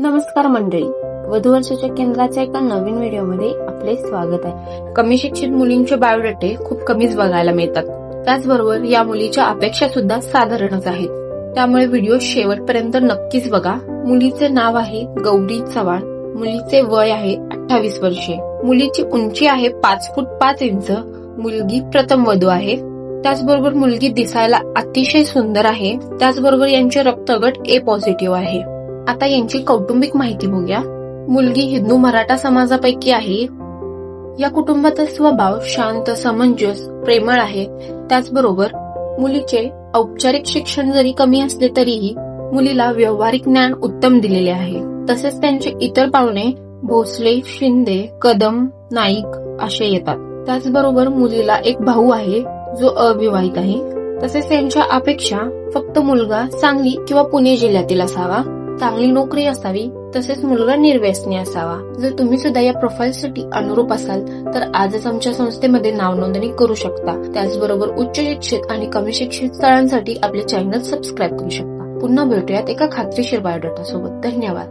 नमस्कार मंडळी. वधूवर्षाच्या केंद्राच्या एका नवीन व्हिडिओमध्ये आपले स्वागत आहे. कमी शिक्षित मुलींचे बायोडेटे खूप कमीच बघायला मिळतात. त्याचबरोबर या मुलीच्या अपेक्षा सुद्धा साधारणच आहेत. त्यामुळे व्हिडिओ शेवटपर्यंत नक्कीच बघा. मुलीचे नाव आहे गौरी चव्हाण. मुलीचे वय आहे अठ्ठावीस वर्षे. मुलीची उंची आहे पाच फूट पाच इंच. मुलगी प्रथम वधू आहे. त्याचबरोबर मुलगी दिसायला अतिशय सुंदर आहे. त्याचबरोबर यांचे रक्तगट ए पॉझिटिव्ह आहे. आता यांची कौटुंबिक माहिती बघूया. मुलगी हिंदू मराठा समाजापैकी आहे. या कुटुंबाचा स्वभाव शांत समंजस प्रेमळ आहे. त्याचबरोबर मुलीचे औपचारिक शिक्षण जरी कमी असले तरीही मुलीला व्यावहारिक ज्ञान उत्तम दिलेले आहे. तसेच त्यांचे इतर पाहुणे भोसले शिंदे कदम नाईक असे येतात. त्याचबरोबर मुलीला एक भाऊ आहे जो अविवाहित आहे. तसेच त्यांच्या अपेक्षा फक्त मुलगा सांगली किंवा पुणे जिल्ह्यातील असावा. चांगली नोकरी असावी तसेच मुलगा निर्व्यसनी असावा. जर तुम्ही सुद्धा या प्रोफाईलसाठी अनुरूप असाल तर आजच आमच्या संस्थेमध्ये नाव नोंदणी करू शकता. त्याचबरोबर उच्च शिक्षित आणि कमी शिक्षित स्थळांसाठी आपले चॅनल सबस्क्राईब करू शकता. पुन्हा भेटूयात एका खात्रीशीर बायोडाटा सोबत. धन्यवाद.